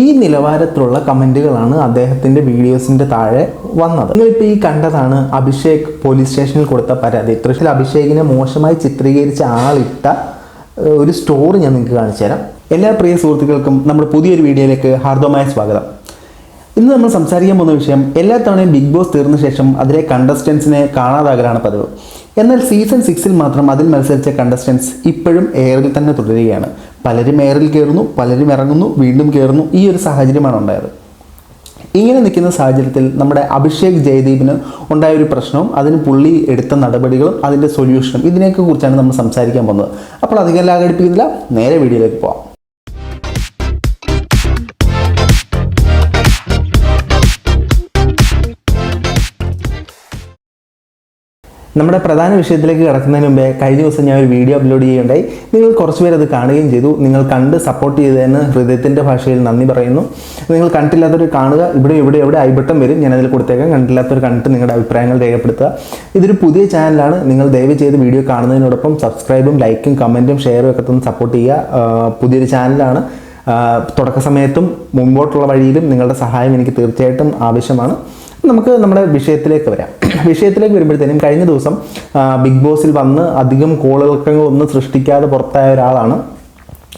ഈ നിലവാരത്തിലുള്ള കമന്റുകളാണ് അദ്ദേഹത്തിന്റെ വീഡിയോസിന്റെ താഴെ വന്നത്. നിങ്ങളിപ്പോൾ ഈ കണ്ടതാണ് അഭിഷേക് പോലീസ് സ്റ്റേഷനിൽ കൊടുത്ത പരാതി. തൃശ്ശൂർ അഭിഷേകിനെ മോശമായി ചിത്രീകരിച്ച ആളിട്ട ഒരു സ്റ്റോറി ഞാൻ നിങ്ങൾക്ക് കാണിച്ചു തരാം. എല്ലാ പ്രിയ സുഹൃത്തുക്കൾക്കും നമ്മുടെ പുതിയൊരു വീഡിയോയിലേക്ക് ഹാർദവമായ സ്വാഗതം. ഇന്ന് നമ്മൾ സംസാരിക്കാൻ പോകുന്ന വിഷയം എല്ലാ തവണയും ബിഗ് ബോസ് തീർന്ന ശേഷം അതിലെ കണ്ടസ്റ്റൻസിനെ കാണാതാകലാണ് പതിവ്. എന്നാൽ സീസൺ സിക്സിൽ മാത്രം അതിൽ മത്സരിച്ച കണ്ടസ്റ്റൻസ് ഇപ്പോഴും എയറിൽ തന്നെ തുടരുകയാണ്. പലരും എയറിൽ കയറുന്നു പലരും ഇറങ്ങുന്നു വീണ്ടും കയറുന്നു. ഈ ഒരു സാഹചര്യമാണ് ഉണ്ടായത്. ഇങ്ങനെ നിൽക്കുന്ന സാഹചര്യത്തിൽ നമ്മുടെ അഭിഷേക് ജയദീപിന് ഉണ്ടായ ഒരു പ്രശ്നവും അതിന് പുള്ളി എടുത്ത നടപടികളും അതിന്റെ സൊല്യൂഷനും ഇതിനെയൊക്കെ കുറിച്ചാണ് നമ്മൾ സംസാരിക്കാൻ പോകുന്നത്. അപ്പോൾ അധികം ലാഘടിപ്പിക്കുന്നില്ല നേരെ വീഡിയോയിലേക്ക് പോകാം നമ്മുടെ പ്രധാന വിഷയത്തിലേക്ക് കിടക്കുന്നതിന് മുമ്പേ കഴിഞ്ഞ ദിവസം ഞാൻ ഒരു വീഡിയോ അപ്ലോഡ് ചെയ്യുകയുണ്ടായി. നിങ്ങൾ കുറച്ച് അത് കാണുകയും ചെയ്തു. നിങ്ങൾ കണ്ട് സപ്പോർട്ട് ചെയ്തതിന് ഹൃദയത്തിന്റെ ഭാഷയിൽ നന്ദി പറയുന്നു. നിങ്ങൾ കണ്ടില്ലാത്തവർ കാണുക. ഇവിടെ ഇവിടെ എവിടെ ഐബട്ടം വരും. ഞാൻ അതിൽ കൊടുത്തേക്കാം. കണ്ടില്ലാത്തവർ കണ്ടിട്ട് നിങ്ങളുടെ അഭിപ്രായങ്ങൾ രേഖപ്പെടുത്തുക. ഇതൊരു പുതിയ ചാനലാണ് നിങ്ങൾ ദയവ് ചെയ്ത് വീഡിയോ കാണുന്നതിനോടൊപ്പം സബ്സ്ക്രൈബും ലൈക്കും കമന്റും ഷെയറും ഒക്കെ തന്ന് സപ്പോർട്ട് ചെയ്യുക. പുതിയൊരു ചാനലാണ് തുടക്ക സമയത്തും മുമ്പോട്ടുള്ള വഴിയിലും നിങ്ങളുടെ സഹായം എനിക്ക് തീർച്ചയായിട്ടും ആവശ്യമാണ്. നമുക്ക് നമ്മുടെ വിഷയത്തിലേക്ക് വരാം. വിഷയത്തിലേക്ക് വരുമ്പോഴത്തേനും കഴിഞ്ഞ ദിവസം ബിഗ് ബോസിൽ വന്ന് അധികം കോളിളക്കങ്ങളൊന്നും സൃഷ്ടിക്കാതെ പുറത്തായ ഒരാളാണ്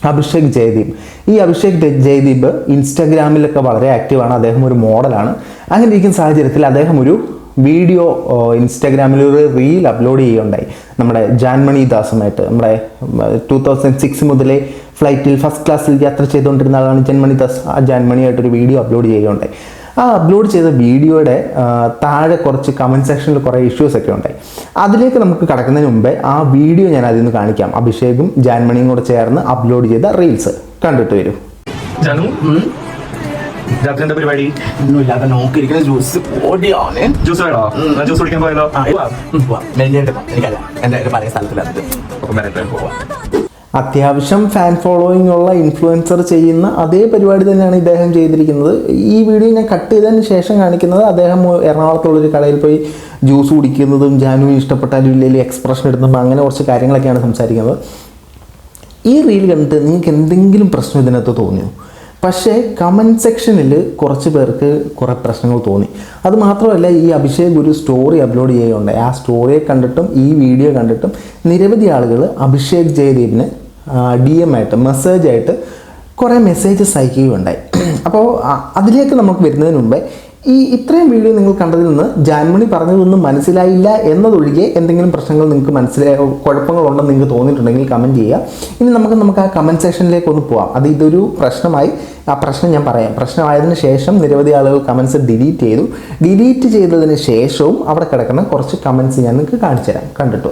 അഭിഷേക് ജയദീപ്. ഈ അഭിഷേക് ജയദീപ് ഇൻസ്റ്റാഗ്രാമിലൊക്കെ വളരെ ആക്റ്റീവാണ്. അദ്ദേഹം ഒരു മോഡലാണ്. അങ്ങനെ ഇരിക്കുന്ന സാഹചര്യത്തിൽ അദ്ദേഹം ഒരു വീഡിയോ ഇൻസ്റ്റാഗ്രാമിൽ ഒരു റീൽ അപ്ലോഡ് ചെയ്യുകയുണ്ടായി. നമ്മുടെ ജാൻമണി ദാസുമായിട്ട്. നമ്മുടെ ടൂ തൗസൻഡ് സിക്സ് മുതലേ ഫ്ലൈറ്റിൽ ഫസ്റ്റ് ക്ലാസ്സിൽ യാത്ര ചെയ്തുകൊണ്ടിരുന്ന ആളാണ് ജന്മണി ദാസ്. ആ ജാൻമണിയായിട്ടൊരു വീഡിയോ അപ്ലോഡ് ചെയ്യുകയുണ്ടായി. ആ അപ്ലോഡ് ചെയ്ത വീഡിയോയുടെ താഴെ കുറച്ച് കമന്റ് സെക്ഷനിൽ കുറേ ഇഷ്യൂസ് ഒക്കെ ഉണ്ടായി. അതിലേക്ക് നമുക്ക് കടക്കുന്നതിന് മുമ്പേ ആ വീഡിയോ ഞാൻ അതിൽ നിന്ന് കാണിക്കാം. അഭിഷേകും ജാൻമണിയും കൂടെ ചേർന്ന് അപ്ലോഡ് ചെയ്ത റീൽസ് കണ്ടിട്ട് വരും. ജനു രാത്രി എന്താ പരിപാടി? ഒന്നുമില്ലാതെ നോക്കിയിരിക്കുന്ന ജ്യൂസ് ഓടിയാണ് ജ്യൂസ് വേണോ? ഞാൻ ജ്യൂസ് കുടിക്കാൻ പോയാലോ? മെല്ലിയായിട്ട് എനിക്കല്ല എന്റെ പഴയ സ്ഥലത്തിലത് അപ്പം വരട്ടെ പോവാം. അത്യാവശ്യം ഫാൻ ഫോളോയിങ് ഉള്ള ഇൻഫ്ലുവൻസർ ചെയ്യുന്ന അതേ പരിപാടി തന്നെയാണ് ഇദ്ദേഹം ചെയ്തിരിക്കുന്നത്. ഈ വീഡിയോ ഞാൻ കട്ട് ചെയ്തതിന് ശേഷം കാണിക്കുന്നത് അദ്ദേഹം എറണാകുളത്തുള്ളൊരു കടയിൽ പോയി ജ്യൂസ് കുടിക്കുന്നതും ജാനുവിന് ഇഷ്ടപ്പെട്ടാലും ഇല്ലെങ്കിൽ എക്സ്പ്രഷൻ എടുത്തും അങ്ങനെ കുറച്ച് കാര്യങ്ങളൊക്കെയാണ് സംസാരിക്കുന്നത്. ഈ റീൽ കണ്ടിട്ട് നിങ്ങൾക്ക് എന്തെങ്കിലും പ്രശ്നം ഇതിനകത്ത് തോന്നിയോ? പക്ഷേ കമന്റ് സെക്ഷനിൽ കുറച്ച് പേർക്ക് കുറേ പ്രശ്നങ്ങൾ തോന്നി. അത് മാത്രമല്ല ഈ അഭിഷേക് ഒരു സ്റ്റോറി അപ്ലോഡ് ചെയ്യുകയുണ്ടായി. ആ സ്റ്റോറിയെ കണ്ടിട്ടും ഈ വീഡിയോ കണ്ടിട്ടും നിരവധി ആളുകൾ അഭിഷേക് ജയദീപിന് ഡി എം ആയിട്ട് മെസ്സേജായിട്ട് കുറേ മെസ്സേജസ് അയക്കുകയുണ്ടായി. അപ്പോൾ അതിലേക്ക് നമുക്ക് വരുന്നതിന് മുമ്പേ ഈ ഇത്രയും വീഡിയോ നിങ്ങൾ കണ്ടതിൽ നിന്ന് ജാൻമണി പറഞ്ഞതൊന്നും മനസ്സിലായില്ല എന്നതൊഴികെ എന്തെങ്കിലും പ്രശ്നങ്ങൾ നിങ്ങൾക്ക് മനസ്സിലായ കുഴപ്പങ്ങളുണ്ടെന്ന് നിങ്ങൾക്ക് തോന്നിയിട്ടുണ്ടെങ്കിൽ കമന്റ് ചെയ്യുക. ഇനി നമുക്ക് നമുക്ക് ആ കമന്റ് സെക്ഷനിലേക്ക് ഒന്ന് പോവാം. അത് ഇതൊരു പ്രശ്നമായി ആ പ്രശ്നം ഞാൻ പറയാം. പ്രശ്നമായതിനു ശേഷം നിരവധി ആളുകൾ കമൻസ് ഡിലീറ്റ് ചെയ്തു. ഡിലീറ്റ് ചെയ്തതിന് ശേഷവും അവിടെ കിടക്കുന്ന കുറച്ച് കമൻസ് ഞാൻ നിങ്ങൾക്ക് കാണിച്ചു തരാം കണ്ടിട്ട്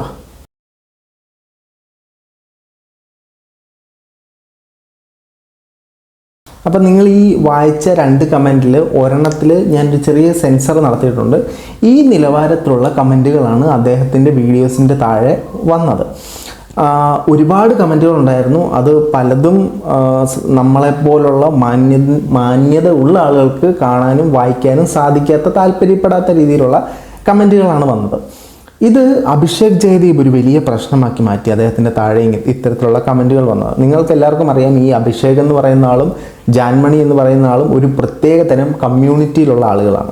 അപ്പം നിങ്ങൾ ഈ വായിച്ച രണ്ട് കമന്റിൽ ഒരെണ്ണത്തിൽ ഞാനൊരു ചെറിയ സെൻസർ നടത്തിയിട്ടുണ്ട്. ഈ നിലവാരത്തിലുള്ള കമന്റുകളാണ് അദ്ദേഹത്തിന്റെ വീഡിയോസിന്റെ താഴെ വന്നത്. ഒരുപാട് കമന്റുകൾ ഉണ്ടായിരുന്നു. അത് പലതും നമ്മളെപ്പോലുള്ള മാന്യ മാന്യത ഉള്ള ആളുകൾക്ക് കാണാനും വായിക്കാനും സാധിക്കാത്ത താല്പര്യപ്പെടാത്ത രീതിയിലുള്ള കമന്റുകളാണ് വന്നത്. ഇത് അഭിഷേക് ജയദീപ് ഒരു വലിയ പ്രശ്നമാക്കി മാറ്റി. അദ്ദേഹത്തിന്റെ താഴെ ഇത്തരത്തിലുള്ള കമന്റുകൾ വന്നത് നിങ്ങൾക്ക് എല്ലാവർക്കും അറിയാം ഈ അഭിഷേക് എന്ന് പറയുന്ന ആളും ജാൻമണി എന്ന് പറയുന്ന ആളും ഒരു പ്രത്യേകതരം കമ്മ്യൂണിറ്റിയിലുള്ള ആളുകളാണ്.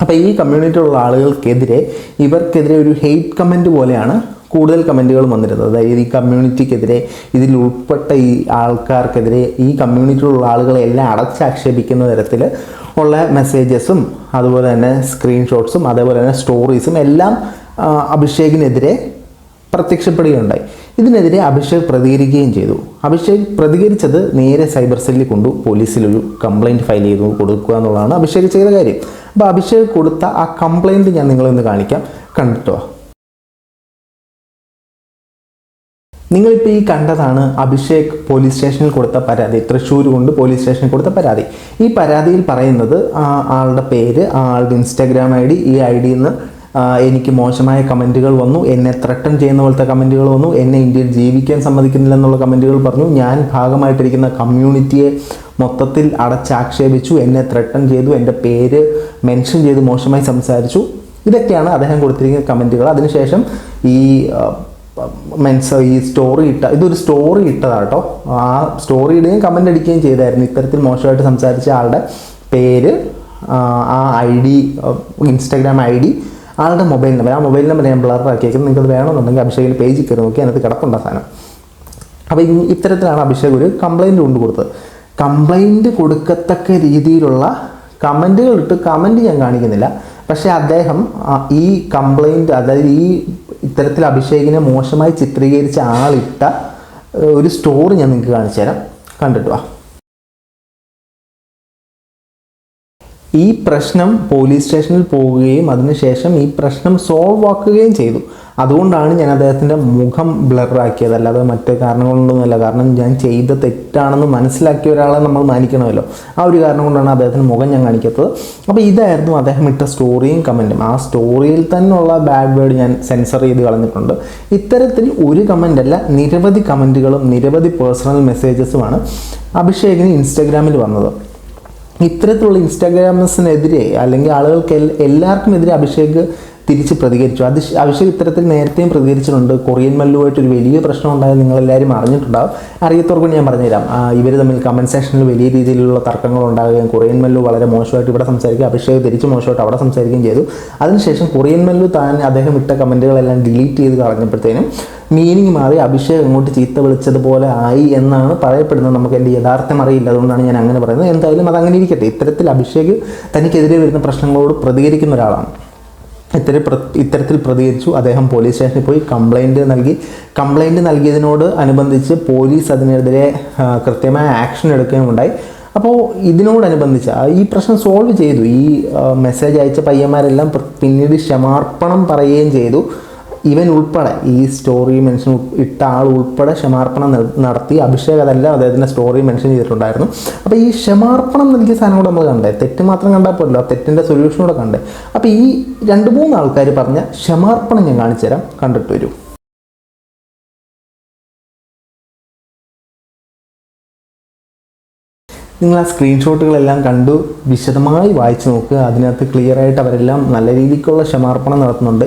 അപ്പോൾ ഈ കമ്മ്യൂണിറ്റിയിലുള്ള ആളുകൾക്കെതിരെ ഇവർക്കെതിരെ ഒരു ഹെയ്റ്റ് കമന്റ് പോലെയാണ് കൂടുതൽ കമന്റുകൾ വന്നിരുന്നത്. അതായത് ഈ കമ്മ്യൂണിറ്റിക്കെതിരെ ഇതിൽ ഉൾപ്പെട്ട ഈ ആൾക്കാർക്കെതിരെ ഈ കമ്മ്യൂണിറ്റിയിലുള്ള ആളുകളെ എല്ലാം അടച്ചാക്ഷേപിക്കുന്ന തരത്തിൽ ഉള്ള മെസ്സേജസും അതുപോലെ തന്നെ സ്ക്രീൻഷോട്ട്സും അതേപോലെ തന്നെ സ്റ്റോറീസും എല്ലാം അഭിഷേകിനെതിരെ പ്രത്യക്ഷപ്പെടുകയുണ്ടായി. ഇതിനെതിരെ അഭിഷേക് പ്രതികരിക്കുകയും ചെയ്തു. അഭിഷേക് പ്രതികരിച്ചത് നേരെ സൈബർ സെല്ലിൽ കൊണ്ടു പോലീസിൽ ഒരു കംപ്ലൈന്റ് ഫയൽ ചെയ്തു കൊടുക്കുക എന്നുള്ളതാണ് അഭിഷേക് ചെയ്ത കാര്യം. അപ്പോൾ അഭിഷേക് കൊടുത്ത ആ കംപ്ലൈന്റ് ഞാൻ നിങ്ങളൊന്ന് കാണിക്കാം. കണ്ടിട്ടോ? നിങ്ങളിപ്പോൾ ഈ കണ്ടതാണ് അഭിഷേക് പോലീസ് സ്റ്റേഷനിൽ കൊടുത്ത പരാതി. തൃശ്ശൂർ കൊണ്ട് പോലീസ് സ്റ്റേഷനിൽ കൊടുത്ത പരാതി. ഈ പരാതിയിൽ പറയുന്നത് ആ ആളുടെ പേര് ആളുടെ ഇൻസ്റ്റാഗ്രാം ഐ ഡി ഈ ഐ ഡിയിൽ നിന്ന് എനിക്ക് മോശമായ കമന്റുകൾ വന്നു. എന്നെ ത്രട്ടൺ ചെയ്യുന്ന പോലത്തെ കമന്റുകൾ വന്നു. എന്നെ ഇന്ത്യയിൽ ജീവിക്കാൻ സമ്മതിക്കുന്നില്ല എന്നുള്ള കമന്റുകൾ പറഞ്ഞു. ഞാൻ ഭാഗമായിട്ടിരിക്കുന്ന കമ്മ്യൂണിറ്റിയെ മൊത്തത്തിൽ അടച്ചാക്ഷേപിച്ചു. എന്നെ ത്രട്ടൺ ചെയ്തു. എന്റെ പേര് മെൻഷൻ ചെയ്ത് മോശമായി സംസാരിച്ചു. ഇതൊക്കെയാണ് അദ്ദേഹം കൊടുത്തിരിക്കുന്ന കമന്റുകൾ അതിനുശേഷം ഈ മെൻസ് ഈ സ്റ്റോറി ഇട്ട ഇതൊരു സ്റ്റോറി ഇട്ടതാട്ടോ. ആ സ്റ്റോറി ഇടുകയും കമന്റ് അടിക്കുകയും ചെയ്തായിരുന്നു. ഇത്തരത്തിൽ മോശമായിട്ട് സംസാരിച്ച ആളുടെ പേര് ആ, I D Instagram I D ആളുടെ മൊബൈൽ നമ്പർ. ആ മൊബൈൽ നമ്പർ ഞാൻ ബ്ലർ ആക്കിയേക്കുന്നത് നിങ്ങൾക്ക് വേണമെന്നുണ്ടെങ്കിൽ അഭിഷേകിൽ പേജിൽ കയറി നോക്കി അതിനകത്ത് കിടപ്പുണ്ട സാധനം. അപ്പോൾ ഇത്തരത്തിലാണ് അഭിഷേക് ഒരു കംപ്ലൈന്റ് കൊണ്ട് കൊടുത്തത്. കംപ്ലൈന്റ് കൊടുക്കത്തക്ക രീതിയിലുള്ള കമന്റുകൾ ഇട്ട് കമന്റ് ഞാൻ കാണിക്കുന്നില്ല. പക്ഷേ അദ്ദേഹം ഈ കംപ്ലൈന്റ് അതായത് ഈ ഇത്തരത്തിൽ അഭിഷേകിനെ മോശമായി ചിത്രീകരിച്ച ആളിട്ട ഒരു സ്റ്റോറി ഞാൻ നിങ്ങൾക്ക് കാണിച്ചു തരാം. കണ്ടിട്ട് വാ. ഈ പ്രശ്നം പോലീസ് സ്റ്റേഷനിൽ പോവുകയും അതിനുശേഷം ഈ പ്രശ്നം സോൾവ് ആക്കുകയും ചെയ്തു. അതുകൊണ്ടാണ് ഞാൻ അദ്ദേഹത്തിന്റെ മുഖം ബ്ലറാക്കിയത് അല്ലാതെ മറ്റു കാരണങ്ങളൊന്നുമല്ല. കാരണം ഞാൻ ചെയ്ത തെറ്റാണെന്ന് മനസ്സിലാക്കിയ ഒരാളെ നമ്മൾ മാനിക്കണമല്ലോ. ആ ഒരു കാരണം കൊണ്ടാണ് അദ്ദേഹത്തിന്റെ മുഖം ഞാൻ കാണിക്കാത്തത്. അപ്പോൾ ഇതായിരുന്നു അദ്ദേഹം ഇട്ട സ്റ്റോറിയും കമന്റും ആ സ്റ്റോറിയിൽ തന്നെയുള്ള ബാഡ് വേർഡ് ഞാൻ സെൻസർ ചെയ്ത് കളഞ്ഞിട്ടുണ്ട്. ഇത്തരത്തിൽ ഒരു കമന്റ് അല്ല നിരവധി കമന്റുകളും നിരവധി പേഴ്സണൽ മെസ്സേജസുമാണ് അഭിഷേകിന് ഇൻസ്റ്റാഗ്രാമിൽ വന്നത്. ഇത്തരത്തിലുള്ള ഇൻസ്റ്റാഗ്രാമസിനെതിരെ അല്ലെങ്കിൽ ആളുകൾക്ക് എല്ലാവർക്കും എതിരെ അഭിഷേക് തിരിച്ച് പ്രതികരിച്ചു. അത് അഭിഷേക് ഇത്തരത്തിൽ നേരത്തെയും പ്രതികരിച്ചിട്ടുണ്ട്. കൊറിയൻ മല്ലുമായിട്ട് ഒരു വലിയ പ്രശ്നം ഉണ്ടായത് നിങ്ങളെല്ലാവരും അറിഞ്ഞിട്ടുണ്ടാവും. അറിയത്തവർക്ക് ഞാൻ പറഞ്ഞുതരാം. ഇവർ തമ്മിൽ കമന്റ് സെക്ഷനിൽ വലിയ രീതിയിലുള്ള തർക്കങ്ങൾ ഉണ്ടാകുകയും കൊറിയൻ മല്ലു വളരെ മോശമായിട്ട് ഇവിടെ സംസാരിക്കുക അഭിഷേക് തിരിച്ച് മോശമായിട്ട് അവിടെ സംസാരിക്കുകയും ചെയ്തു. അതിനുശേഷം കൊറിയൻ മല്ലു താൻ അദ്ദേഹം ഇട്ട കമന്റുകളെല്ലാം ഡിലീറ്റ് ചെയ്ത് കളഞ്ഞപ്പോഴത്തേനും മീനിങ് മാറി അഭിഷേക് അങ്ങോട്ട് ചീത്ത വിളിച്ചതുപോലെ ആയി എന്നാണ് പറയപ്പെടുന്നത്. നമുക്ക് എന്റെ യഥാർത്ഥം അറിയില്ല. അതുകൊണ്ടാണ് ഞാൻ അങ്ങനെ പറയുന്നത്. എന്തായാലും അത് അങ്ങനെ ഇരിക്കട്ടെ. ഇത്തരത്തിൽ അഭിഷേക് തനിക്കെതിരെ വരുന്ന പ്രശ്നങ്ങളോട് പ്രതികരിക്കുന്ന ഒരാളാണ്. ഇത്തരം ഇത്തരത്തിൽ പ്രതികരിച്ചു. അദ്ദേഹം പോലീസ് സ്റ്റേഷനിൽ പോയി കംപ്ലൈന്റ് നൽകി. കംപ്ലൈന്റ് നൽകിയതിനോട് അനുബന്ധിച്ച് പോലീസ് അതിനെതിരെ കൃത്യമായ ആക്ഷൻ എടുക്കുകയും ഉണ്ടായി അപ്പോൾ ഇതിനോടനുബന്ധിച്ച് ഈ പ്രശ്നം സോൾവ് ചെയ്തു. ഈ മെസ്സേജ് അയച്ച പയ്യന്മാരെല്ലാം പിന്നീട് ക്ഷമാർപ്പണം പറയുകയും ചെയ്തു. ഇവൻ ഉൾപ്പെടെ ഈ സ്റ്റോറി മെൻഷൻ ഇട്ട ആൾ ഉൾപ്പെടെ ക്ഷമാർപ്പണം നടത്തി അഭിഷേക് അതെല്ലാം അദ്ദേഹത്തിന്റെ സ്റ്റോറി മെൻഷൻ ചെയ്തിട്ടുണ്ടായിരുന്നു. അപ്പോൾ ഈ ക്ഷമാർപ്പണം നൽകിയ സാധനം കൂടെ നമ്മൾ കണ്ടേ തെറ്റ് മാത്രം കണ്ടാൽ പോലല്ലോ തെറ്റിന്റെ സൊല്യൂഷൻ കൂടെ കണ്ടേ. അപ്പോൾ ഈ രണ്ട് മൂന്ന് ആൾക്കാർ പറഞ്ഞ ക്ഷമാർപ്പണം ഞാൻ കാണിച്ചു തരാം കണ്ടിട്ട് വരൂ. നിങ്ങൾ ആ സ്ക്രീൻഷോട്ടുകളെല്ലാം കണ്ടു വിശദമായി വായിച്ചു നോക്കുക. അതിനകത്ത് ക്ലിയർ ആയിട്ട് അവരെല്ലാം നല്ല രീതിക്കുള്ള ക്ഷമാർപ്പണം നടത്തുന്നുണ്ട്.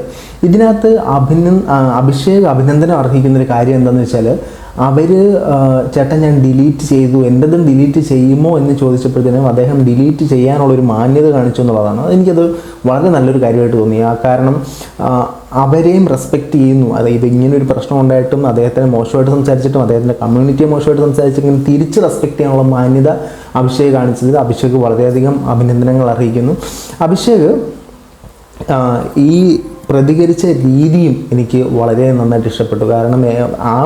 ഇതിനകത്ത് അഭിനന്ദ അഭിഷേക് അഭിനന്ദനം അർഹിക്കുന്ന ഒരു കാര്യം എന്താണെന്ന് വെച്ചാൽ അവർ ചേട്ടൻ ഞാൻ ഡിലീറ്റ് ചെയ്തു എന്റെതും ഡിലീറ്റ് ചെയ്യുമോ എന്ന് ചോദിച്ചപ്പോഴത്തേനും അദ്ദേഹം ഡിലീറ്റ് ചെയ്യാനുള്ള ഒരു മാന്യത കാണിച്ചു എന്നുള്ളതാണ്. എനിക്കത് വളരെ നല്ലൊരു കാര്യമായിട്ട് തോന്നി. ആ കാരണം അവരെയും റെസ്പെക്റ്റ് ചെയ്യുന്നു. അതായത് ഇങ്ങനെ ഒരു പ്രശ്നം ഉണ്ടായിട്ടും അദ്ദേഹത്തിനെ മോശമായിട്ട് സംസാരിച്ചിട്ടും അദ്ദേഹത്തിന്റെ കമ്മ്യൂണിറ്റിയെ മോശമായിട്ട് സംസാരിച്ചിട്ടും തിരിച്ച് റെസ്പെക്റ്റ് ചെയ്യാനുള്ള മാന്യത അഭിഷേക് കാണിച്ചത്. അഭിഷേക് വളരെയധികം അഭിനന്ദനങ്ങൾ അറിയിക്കുന്നു. അഭിഷേക് ഈ പ്രതികരിച്ച രീതിയും എനിക്ക് വളരെ നന്നായിട്ട് ഇഷ്ടപ്പെട്ടു. കാരണം ആ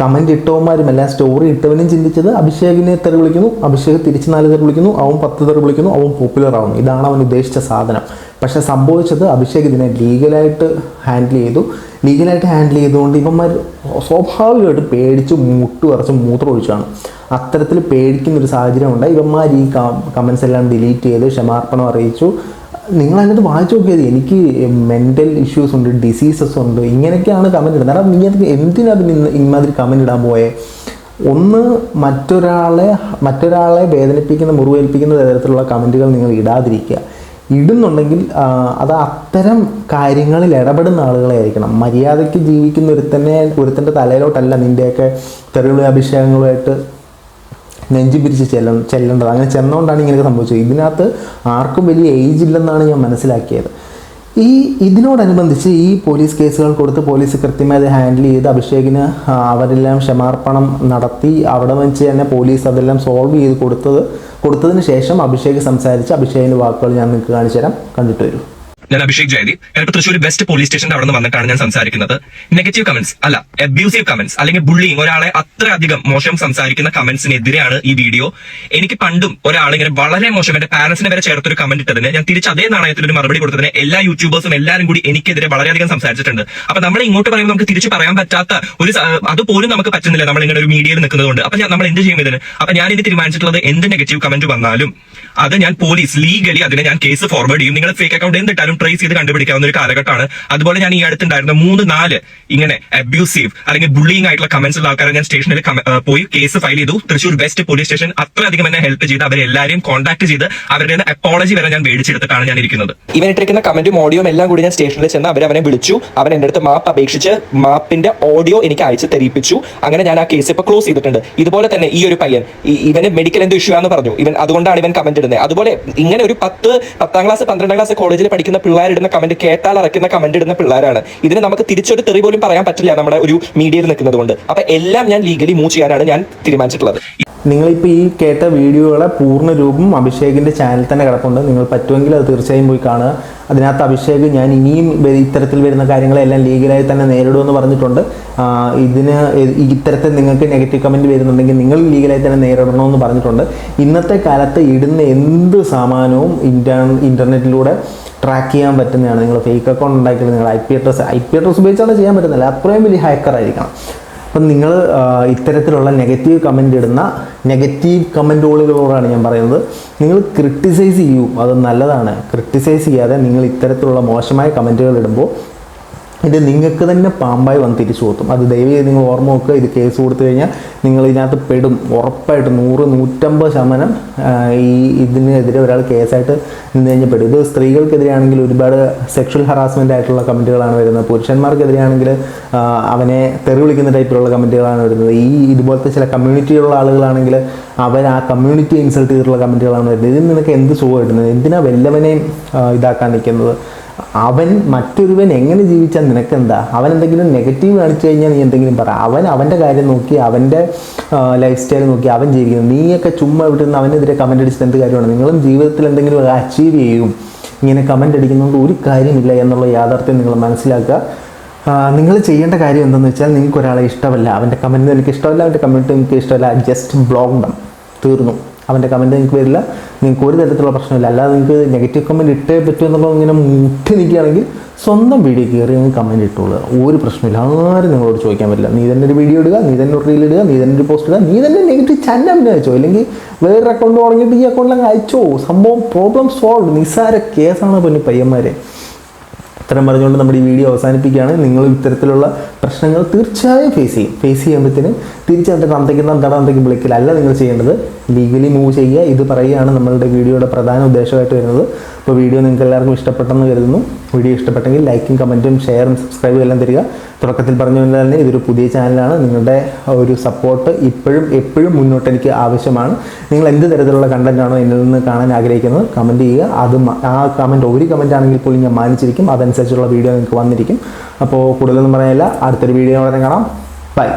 കമന്റ് ഇട്ടവന്മാരും എല്ലാം സ്റ്റോറി ഇട്ടവനും ചിന്തിച്ചത് അഭിഷേകിനെ തെറി വിളിക്കുന്നു അഭിഷേക് തിരിച്ച് നാല് തെറി വിളിക്കുന്നു അവൻ പത്ത് തെറി വിളിക്കുന്നു അവൻ പോപ്പുലർ ആവുന്നു. ഇതാണ് അവൻ ഉദ്ദേശിച്ച സാധനം. പക്ഷേ സംഭവിച്ചത് അഭിഷേക് ഇതിനെ ലീഗലായിട്ട് ഹാൻഡിൽ ചെയ്തു. ലീഗലായിട്ട് ഹാൻഡിൽ ചെയ്തുകൊണ്ട് ഇവന്മാർ സ്വാഭാവികമായിട്ട് പേടിച്ച് മുട്ട് വരച്ച് മൂത്രമൊഴിച്ചാണ്. അത്തരത്തിൽ പേടിക്കുന്നൊരു സാഹചര്യം ഉണ്ടായി. ഇവന്മാർ ഈ കമൻസ് എല്ലാം ഡിലീറ്റ് ചെയ്ത് ക്ഷമാർപ്പണം അറിയിച്ചു. നിങ്ങൾ അതിനകത്ത് വായിച്ചു നോക്കിയത് എനിക്ക് മെന്റൽ ഇഷ്യൂസ് ഉണ്ട് ഡിസീസസ് ഉണ്ട്. ഇങ്ങനെയൊക്കെയാണ് കമന്റ് ഇടുന്നത്. കാരണം നീ അത് എന്തിനത് ഇമാതിരി കമന്റ് ഇടാൻ പോയേ? ഒന്ന് മറ്റൊരാളെ മറ്റൊരാളെ വേദനിപ്പിക്കുന്ന മുറിവേൽപ്പിക്കുന്ന തരത്തിലുള്ള കമന്റുകൾ നിങ്ങൾ ഇടാതിരിക്കുക. ഇടുന്നുണ്ടെങ്കിൽ അത് അത്തരം കാര്യങ്ങളിൽ ഇടപെടുന്ന ആളുകളെ ആയിരിക്കണം. മര്യാദയ്ക്ക് ജീവിക്കുന്ന ഒരുത്തനെ ഒരുത്തന്റെ തലയിലോട്ടല്ല നിന്റെയൊക്കെ തെരുവിളി അഭിഷേകങ്ങളുമായിട്ട് നെഞ്ചു പിരിച്ച് ചെല്ല ചെല്ലേണ്ടത്. അങ്ങനെ ചെന്നുകൊണ്ടാണ് ഇങ്ങനെയൊക്കെ സംഭവിച്ചത്. ഇതിനകത്ത് ആർക്കും വലിയ ഏജ് ഇല്ലെന്നാണ് ഞാൻ മനസ്സിലാക്കിയത്. ഈ ഇതിനോടനുബന്ധിച്ച് ഈ പോലീസ് കേസുകൾ കൊടുത്ത് പോലീസ് കൃത്യമായി ഹാൻഡിൽ ചെയ്ത് അഭിഷേകിന് അവരെല്ലാം ക്ഷമാർപ്പണം നടത്തി അവിടെ വെച്ച് തന്നെ പോലീസ് അതെല്ലാം സോൾവ് ചെയ്ത് കൊടുത്തത് കൊടുത്തതിന് ശേഷം അഭിഷേക് സംസാരിച്ച് അഭിഷേകിന്റെ വാക്കുകൾ ഞാൻ നിങ്ങൾക്ക് കാണിച്ചു തരാം കണ്ടിട്ട് വരൂ. ഞാൻ അഭിഷേക് ജയദീപ്. ഞാനിപ്പോ തൃശ്ശൂർ ബെസ്റ്റ് പോലീസ് സ്റ്റേഷന്റെ അവിടെ നിന്ന് വന്നിട്ടാണ് ഞാൻ സംസാരിക്കുന്നത്. നെഗറ്റീവ് കമന്റ്സ് അല്ല അബ്യൂസീവ് കമന്റ്സ് അല്ലെങ്കിൽ ബുള്ളിങ് ഒരാളെ അത്രയധികം മോശം സംസാരിക്കുന്ന കമന്റ്സിനെതിരെയാണ് ഈ വീഡിയോ എനിക്ക് പണ്ടും ഒരാളിങ്ങനെ വളരെ മോശം എന്റെ പാരന്റ്സിനെ വരെ ചേർത്തൊരു കമന്റ് ഇട്ടതിന് ഞാൻ തിരിച്ച് അതേ നാണയത്തിൽ ഒരു മറുപടി കൊടുത്തതിന് എല്ലാ യൂട്യൂബേഴ്സും എല്ലാവരും കൂടി എനിക്കെതിരെ വളരെയധികം സംസാരിച്ചിട്ടുണ്ട്. അപ്പൊ നമ്മൾ ഇങ്ങോട്ട് പറയുമ്പോൾ നമുക്ക് തിരിച്ച് പറയാൻ പറ്റാത്ത ഒരു അതുപോലും നമുക്ക് പറ്റുന്നില്ല. നമ്മൾ ഇങ്ങനെ ഒരു മീഡിയയിൽ നിൽക്കുന്നതുകൊണ്ട്. അപ്പൊ നമ്മൾ എന്ത് ചെയ്യും ഇതിന്? അപ്പൊ ഞാൻ ഇത് തീരുമാനിച്ചിട്ടുള്ളത് എന്ത് നെഗറ്റീവ് കമന്റ് വന്നാലും അത് ഞാൻ പോലീസ് ലീഗലി അതിനെ ഞാൻ കേസ് ഫോർവേഡ് ചെയ്യും. നിങ്ങൾ ഫേക്ക് അക്കൗണ്ട് എന്തിട്ടാലും ട്രേസ് ചെയ്ത് കണ്ടുപിടിക്കാവുന്ന ഒരു കാലഘട്ടമാണ്. അതുപോലെ ഞാൻ ഈ അടുത്തുണ്ടായിരുന്ന മൂന്ന് നാല് ഇങ്ങനെ അബ്യൂസീവ് അല്ലെങ്കിൽ ബുള്ളിങ് ആയിട്ടുള്ള കമന്റ്സ് ഉള്ള ആൾക്കാരെ ഞാൻ സ്റ്റേഷനിൽ പോയി കേസ് ഫയൽ ചെയ്തു. തൃശൂർ ബെസ്റ്റ് പോലീസ് സ്റ്റേഷൻ അത്ര അധികം എന്നെ ഹെൽപ്പ് ചെയ്ത് അവരെല്ലാവരെയും കോൺടാക്ട് ചെയ്ത് അവരുടെ അപ്പോളജി വരെ ഞാൻ മേടിച്ചെടുത്തിട്ടാണ് ഞാൻ ഇരിക്കുന്നത്. ഇവൻ ഇട്ടിരിക്കുന്ന കമന്റും ഓഡിയോ എല്ലാം കൂടി ഞാൻ സ്റ്റേഷനിൽ ചെന്ന് അവർ അവനെ വിളിച്ചു. അവൻ എന്റെ അടുത്ത് മാപ്പ് അപേക്ഷിച്ച് മാപ്പിന്റെ ഓഡിയോ എനിക്ക് അയച്ച് തെരിപ്പിച്ചു. അങ്ങനെ ഞാൻ ആ കേസ് ഇപ്പൊ ക്ലോസ് ചെയ്തിട്ടുണ്ട്. ഇതുപോലെ തന്നെ ഈ ഒരു പയ്യൻ ഇവന് മെഡിക്കൽ എന്തോ ഇഷ്യൂ ആണെന്ന് പറഞ്ഞു. ഇവൻ അതുകൊണ്ടാണ് ഇവൻ കമന്റ് ഇടുന്നത്. അതുപോലെ ഇങ്ങനെ ഒരു പത്ത് പത്താം ക്ലാസ് പന്ത്രണ്ടാം ക്ലാസ് കോളേജിൽ പഠിക്കുന്ന പിള്ളേരിടുന്ന കമന്റ് കേട്ടാൽ അറക്കുന്ന കമന്റ് ഇടുന്ന പിള്ളേരാണ്. ഇതിന് നമുക്ക് തിരിച്ചൊരു തെറി പോലും പറയാൻ പറ്റില്ല നമ്മുടെ ഒരു മീഡിയയിൽ നിൽക്കുന്നത് കൊണ്ട് അപ്പൊ എല്ലാം ഞാൻ ലീഗലി മൂവ് ചെയ്യാനാണ് ഞാൻ തീരുമാനിച്ചിട്ടുള്ളത്. നിങ്ങളിപ്പോൾ ഈ കേട്ട വീഡിയോകളെ പൂർണ രൂപം അഭിഷേകിന്റെ ചാനൽ തന്നെ കിടപ്പുണ്ട്. നിങ്ങൾ പറ്റുമെങ്കിൽ അത് തീർച്ചയായും പോയി കാണുക. അതിനകത്ത് അഭിഷേക് ഞാൻ ഇനിയും ഇത്തരത്തിൽ വരുന്ന കാര്യങ്ങളെല്ലാം ലീഗലായി തന്നെ നേരിടുമെന്ന് പറഞ്ഞിട്ടുണ്ട്. ഇതിന് ഇത്തരത്തിൽ നിങ്ങൾക്ക് നെഗറ്റീവ് കമന്റ് വരുന്നുണ്ടെങ്കിൽ നിങ്ങൾ ലീഗലായി തന്നെ നേരിടണമെന്ന് പറഞ്ഞിട്ടുണ്ട്. ഇന്നത്തെ കാലത്ത് ഇടുന്ന എന്ത് സാമാനവും ഇന്റർ ഇന്റർനെറ്റിലൂടെ ട്രാക്ക് ചെയ്യാൻ പറ്റുന്നതാണ്. നിങ്ങൾ ഫേക്ക് അക്കൗണ്ട് ഉണ്ടാക്കിയിട്ട് നിങ്ങൾ I P address I P address ഉപയോഗിച്ചാണ് ചെയ്യാൻ പറ്റുന്നില്ല അത്രയും വലിയ ഹാക്കർ ആയിരിക്കണം. അപ്പം നിങ്ങൾ ഇത്തരത്തിലുള്ള നെഗറ്റീവ് കമന്റ് ഇടുന്ന നെഗറ്റീവ് കമന്റുകളിലൂടെയാണ് ഞാൻ പറയുന്നത്. നിങ്ങൾ ക്രിട്ടിസൈസ് ചെയ്യൂ അത് നല്ലതാണ്. ക്രിട്ടിസൈസ് ചെയ്യാതെ നിങ്ങൾ ഇത്തരത്തിലുള്ള മോശമായ കമന്റുകൾ ഇടുമ്പോൾ ഇത് നിങ്ങൾക്ക് തന്നെ പാമ്പായി വന്ന് തിരിച്ചു കൊത്തും. അത് ദയവേത് നിങ്ങൾ ഓർമ്മ വെക്കുക. ഇത് കേസ് കൊടുത്തു കഴിഞ്ഞാൽ നിങ്ങൾ ഇതിനകത്ത് പെടും. ഉറപ്പായിട്ട് നൂറ് നൂറ്റമ്പത് ശതമാനം ഈ ഇതിനെതിരെ ഒരാൾ കേസായിട്ട് നിന്ന് കഴിഞ്ഞാൽ പെടും. ഇത് സ്ത്രീകൾക്കെതിരെയാണെങ്കിൽ ഒരുപാട് സെക്ഷൽ ഹറാസ്മെന്റ് ആയിട്ടുള്ള കമന്റുകളാണ് വരുന്നത്. പുരുഷന്മാർക്കെതിരെയാണെങ്കിൽ അവനെ തെറി വിളിക്കുന്ന ടൈപ്പിലുള്ള കമന്റുകളാണ് വരുന്നത്. ഈ ഇതുപോലത്തെ ചില കമ്മ്യൂണിറ്റിയിലുള്ള ആളുകളാണെങ്കിൽ അവർ ആ കമ്മ്യൂണിറ്റി ഇൻസൾട്ട് ചെയ്തിട്ടുള്ള കമന്റുകളാണ് വരുന്നത്. ഇതിൽ നിനക്ക് എന്ത് സുഖം കിട്ടുന്നത് എന്തിനാ വല്ലവനെയും ഇതാക്കാൻ നിൽക്കുന്നത്? അവൻ മറ്റൊരുവൻ എങ്ങനെ ജീവിച്ചാൽ നിനക്കെന്താ? അവൻ എന്തെങ്കിലും നെഗറ്റീവ് കാണിച്ചു കഴിഞ്ഞാൽ നീ എന്തെങ്കിലും പറ. അവൻ അവന്റെ കാര്യം നോക്കി അവന്റെ ലൈഫ് സ്റ്റൈൽ നോക്കി അവൻ ജീവിക്കുന്നു. നീയൊക്കെ ചുമ്മാ ഇവിടെ നിന്ന് അവനെതിരെ കമന്റ് അടിച്ചിട്ട് എന്ത് കാര്യമാണ്? നിങ്ങളും ജീവിതത്തിൽ എന്തെങ്കിലും അച്ചീവ് ചെയ്യും. ഇങ്ങനെ കമന്റ് അടിക്കുന്നതുകൊണ്ട് ഒരു കാര്യമില്ല എന്നുള്ള യാഥാർത്ഥ്യം നിങ്ങൾ മനസ്സിലാക്കുക. നിങ്ങൾ ചെയ്യേണ്ട കാര്യം എന്തെന്ന് വെച്ചാൽ നിങ്ങൾക്ക് ഒരാളെ ഇഷ്ടമല്ല അവന്റെ കമന്റ് എനിക്ക് ഇഷ്ടമല്ല അവന്റെ കമന്റ് എനിക്ക് ഇഷ്ടമല്ല ജസ്റ്റ് ബ്ലോക്ക് ഡം തീർന്നു. അവന്റെ കമന്റ് നിങ്ങൾക്ക് വരില്ല നിങ്ങൾക്ക് ഒരു തരത്തിലുള്ള പ്രശ്നമില്ല. അല്ലാതെ നിങ്ങൾക്ക് നെഗറ്റീവ് കമന്റ് ഇട്ടേ പറ്റൂ എന്നുള്ളത് ഇങ്ങനെ മുട്ടി നിൽക്കുകയാണെങ്കിൽ സ്വന്തം വീഡിയോ കയറി നിങ്ങൾ കമന്റ് ഇട്ടുള്ളൂ ഒരു പ്രശ്നമില്ല. ആരും നിങ്ങളോട് ചോദിക്കാൻ പറ്റില്ല. നീ തന്നെ ഒരു വീഡിയോ ഇടുക നീ തന്നെ ഒരു റീൽ ഇടുക നീ തന്നെ ഒരു പോസ്റ്റ് ഇടുക നീ തന്നെ നെഗറ്റീവ് ചന്ന അയച്ചോ? അല്ലെങ്കിൽ വേറൊരു അക്കൗണ്ട് തുടങ്ങിയിട്ട് ഈ അക്കൗണ്ടിലങ്ങ് അയച്ചോ? സംഭവം പ്രോബ്ലം സോൾവ് നിസ്സാര കേസാണ് പൊന്നു പയ്യന്മാരെ. ഇത്രയും പറഞ്ഞുകൊണ്ട് നമ്മുടെ ഈ വീഡിയോ അവസാനിപ്പിക്കുകയാണ്. നിങ്ങൾ ഇത്തരത്തിലുള്ള പ്രശ്നങ്ങൾ തീർച്ചയായും ഫേസ് ചെയ്യും. ഫേസ് ചെയ്യുമ്പോഴത്തേനും തിരിച്ചെന്നിട്ട് തന്തയ്ക്കുന്ന തട തന്തയ്ക്ക് വിളിക്കില്ല അല്ല നിങ്ങൾ ചെയ്യേണ്ടത്. ലീഗലി മൂവ് ചെയ്യുക. ഇത് പറയുകയാണ് നമ്മളുടെ വീഡിയോയുടെ പ്രധാന ഉദ്ദേശമായിട്ട് വരുന്നത്. അപ്പോൾ വീഡിയോ നിങ്ങൾക്ക് എല്ലാവർക്കും ഇഷ്ടപ്പെട്ടെന്ന് കരുതുന്നു. വീഡിയോ ഇഷ്ടപ്പെട്ടെങ്കിൽ ലൈക്കും കമന്റും ഷെയറും സബ്സ്ക്രൈബും എല്ലാം തരിക. തുടക്കത്തിൽ പറഞ്ഞു തന്നെ ഇതൊരു പുതിയ ചാനലാണ് നിങ്ങളുടെ ഒരു സപ്പോർട്ട് ഇപ്പോഴും എപ്പോഴും മുന്നോട്ട് എനിക്ക് ആവശ്യമാണ്. നിങ്ങൾ എന്ത് തരത്തിലുള്ള കണ്ടന്റാണോ എന്നിൽ നിന്ന് കാണാൻ ആഗ്രഹിക്കുന്നത് കമന്റ് ചെയ്യുക. അത് ആ കമന്റ് ഒരു കമന്റ് ആണെങ്കിൽ പോലും ഞാൻ മാനിച്ചിരിക്കും. അതനുസരിച്ചുള്ള വീഡിയോ നിങ്ങൾക്ക് വന്നിരിക്കും. അപ്പോൾ കൂടുതലൊന്നും പറയാനില്ല. അടുത്തൊരു വീഡിയോ കാണാം. ബൈ